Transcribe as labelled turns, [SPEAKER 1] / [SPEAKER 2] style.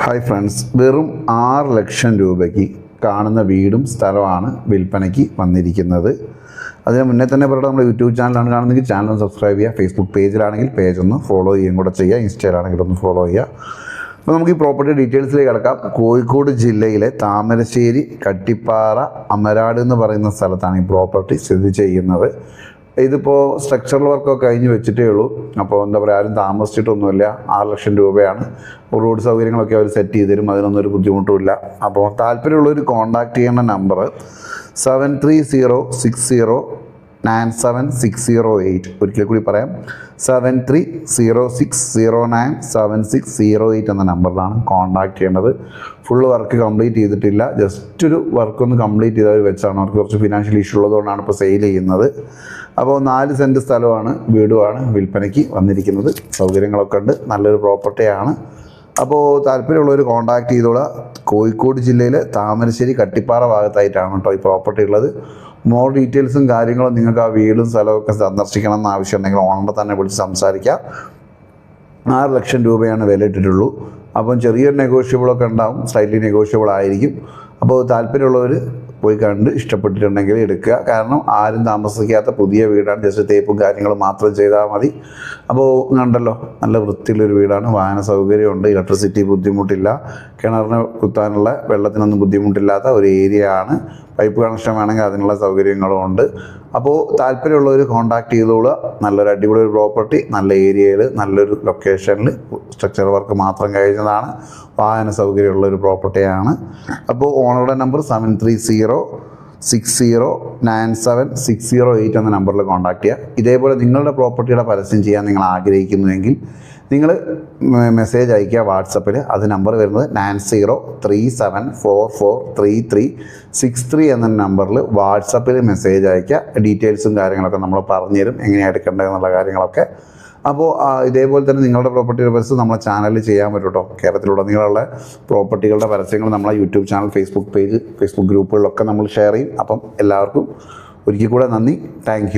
[SPEAKER 1] Hi friends വെറും ആറ് ലക്ഷം രൂപയ്ക്ക് കാണുന്ന വീടും സ്ഥലമാണ് വിൽപ്പനയ്ക്ക് വന്നിരിക്കുന്നത്. അതിന് മുന്നേ തന്നെ പറയട്ടെ നമ്മുടെ യൂട്യൂബ് ചാനലാണ് കാണുന്നെങ്കിൽ ചാനൽ ഒന്ന് സബ്സ്ക്രൈബ് ചെയ്യുക. ഫേസ്ബുക്ക് പേജിലാണെങ്കിൽ പേജ് ഒന്ന് ഫോളോ ചെയ്യുകയും കൂടെ ചെയ്യുക. ഇൻസ്റ്റയിലാണെങ്കിൽ ഒന്ന് ഫോളോ ചെയ്യുക. അപ്പോൾ നമുക്ക് ഈ പ്രോപ്പർട്ടി ഡീറ്റെയിൽസിലേക്ക് കിടക്കാം. കോഴിക്കോട് ജില്ലയിലെ താമരശ്ശേരി കട്ടിപ്പാറ അമരാട് എന്ന് പറയുന്ന സ്ഥലത്താണ് ഈ പ്രോപ്പർട്ടി സ്ഥിതി ചെയ്യുന്നത്. ഇതിപ്പോൾ സ്ട്രക്ചറൽ വർക്കൊക്കെ കഴിഞ്ഞ് വെച്ചിട്ടേ ഉള്ളൂ. അപ്പോൾ എന്താ പറയുക ആരും താമസിച്ചിട്ടൊന്നുമില്ല. ആറ് ലക്ഷം രൂപയാണ്. റോഡ് സൗകര്യങ്ങളൊക്കെ അവർ സെറ്റ് ചെയ്ത് തരും അതിനൊന്നും ഒരു ബുദ്ധിമുട്ടുമില്ല. അപ്പോൾ താല്പര്യമുള്ളവർ കോൺടാക്ട് ചെയ്യേണ്ട number seven three zero six zero nine seven six zero eight. ഒരിക്കൽ കൂടി പറയാം. Seven three zero six zero nine seven six zero eight എന്ന നമ്പറിലാണ് കോൺടാക്ട് ചെയ്യേണ്ടത്. ഫുൾ വർക്ക് കംപ്ലീറ്റ് ചെയ്തിട്ടില്ല. ജസ്റ്റ് ഒരു വർക്ക് ഒന്ന് കംപ്ലീറ്റ് ചെയ്തവർ വെച്ചാണ് അവർക്ക് കുറച്ച് ഫിനാൻഷ്യൽ ഇഷ്യൂ ഉള്ളതുകൊണ്ടാണ് ഇപ്പോൾ സെയിൽ ചെയ്യുന്നത്. അപ്പോൾ നാല് സെന്റ് സ്ഥലമാണ് വീടുമാണ് വിൽപ്പനയ്ക്ക് വന്നിരിക്കുന്നത്. സൗകര്യങ്ങളൊക്കെ ഉണ്ട്. നല്ലൊരു പ്രോപ്പർട്ടിയാണ് അപ്പോൾ താല്പര്യമുള്ളവർ കോൺടാക്ട് ചെയ്തോളാം. കോഴിക്കോട് ജില്ലയിലെ താമരശ്ശേരി കട്ടിപ്പാറ ഭാഗത്തായിട്ടാണ് കേട്ടോ ഈ പ്രോപ്പർട്ടി ഉള്ളത്. മോർ ഡീറ്റെയിൽസും കാര്യങ്ങളും നിങ്ങൾക്ക് ആ വീടും സ്ഥലമൊക്കെ സന്ദർശിക്കണം എന്ന് ആവശ്യമുണ്ടെങ്കിൽ ഓണറെ തന്നെ വിളിച്ച് സംസാരിക്കാം ആറ് ലക്ഷം രൂപയാണ് വില ഇട്ടിട്ടുള്ളൂ അപ്പം ചെറിയൊരു നെഗോഷ്യബിളൊക്കെ ഉണ്ടാവും. സ്ലൈറ്റ്ലി നെഗോഷ്യബിൾ ആയിരിക്കും. അപ്പോൾ താല്പര്യമുള്ളവർ പോയി കണ്ട് ഇഷ്ടപ്പെട്ടിട്ടുണ്ടെങ്കിൽ എടുക്കുക. കാരണം ആരും താമസിക്കാത്ത പുതിയ വീടാണ്. ജസ്റ്റ് തേപ്പും കാര്യങ്ങളും മാത്രം ചെയ്താൽ മതി. അപ്പോൾ കണ്ടല്ലോ നല്ല വൃത്തിയുള്ളൊരു വീടാണ്. വാഹന സൗകര്യമുണ്ട്. ഇലക്ട്രിസിറ്റി ബുദ്ധിമുട്ടില്ല. കിണറിന് കുത്താനുള്ള വെള്ളത്തിനൊന്നും ബുദ്ധിമുട്ടില്ലാത്ത ഒരു ഏരിയ ആണ് പൈപ്പ് കണക്ഷൻ വേണമെങ്കിൽ അതിനുള്ള സൗകര്യങ്ങളും ഉണ്ട്. അപ്പോൾ താല്പര്യമുള്ളവർ കോൺടാക്ട് ചെയ്തോളുക. നല്ലൊരു അടിപൊളി ഒരു പ്രോപ്പർട്ടി നല്ല ഏരിയയിൽ നല്ലൊരു ലൊക്കേഷനിൽ സ്ട്രക്ചർ വർക്ക് മാത്രം കഴിഞ്ഞതാണ് വാഹന സൗകര്യമുള്ള ഒരു പ്രോപ്പർട്ടിയാണ് അപ്പോൾ ഓണറുടെ number seven three zero six zero nine seven six zero eight എന്ന നമ്പറിൽ കോൺടാക്ട് ചെയ്യുക. ഇതേപോലെ നിങ്ങളുടെ പ്രോപ്പർട്ടിയുടെ പരസ്യം ചെയ്യാൻ നിങ്ങൾ ആഗ്രഹിക്കുന്നുവെങ്കിൽ നിങ്ങൾ മെസ്സേജ് അയയ്ക്കുക വാട്സപ്പിൽ അത് നമ്പർ വരുന്നത് nine zero three seven four four three three six three എന്ന നമ്പറിൽ വാട്സപ്പിൽ മെസ്സേജ് അയയ്ക്കുക. ഡീറ്റെയിൽസും കാര്യങ്ങളൊക്കെ നമ്മൾ പറഞ്ഞു തരും. എങ്ങനെയാണ് എടുക്കേണ്ടതെന്നുള്ള കാര്യങ്ങളൊക്കെ. അപ്പോൾ ഇതേപോലെ തന്നെ നിങ്ങളുടെ പ്രോപ്പർട്ടിയുടെ പരസ്യം നമ്മളെ ചാനലിൽ ചെയ്യാൻ പറ്റും കേട്ടോ കേരളത്തിലുടനീളമുള്ള പ്രോപ്പർട്ടികളുടെ പരസ്യങ്ങൾ നമ്മളെ YouTube channel Facebook page Facebook ഗ്രൂപ്പുകളിലൊക്കെ നമ്മൾ ഷെയർ ചെയ്യും. അപ്പം എല്ലാവർക്കും ഒരിക്കൽ കൂടെ നന്ദി. താങ്ക്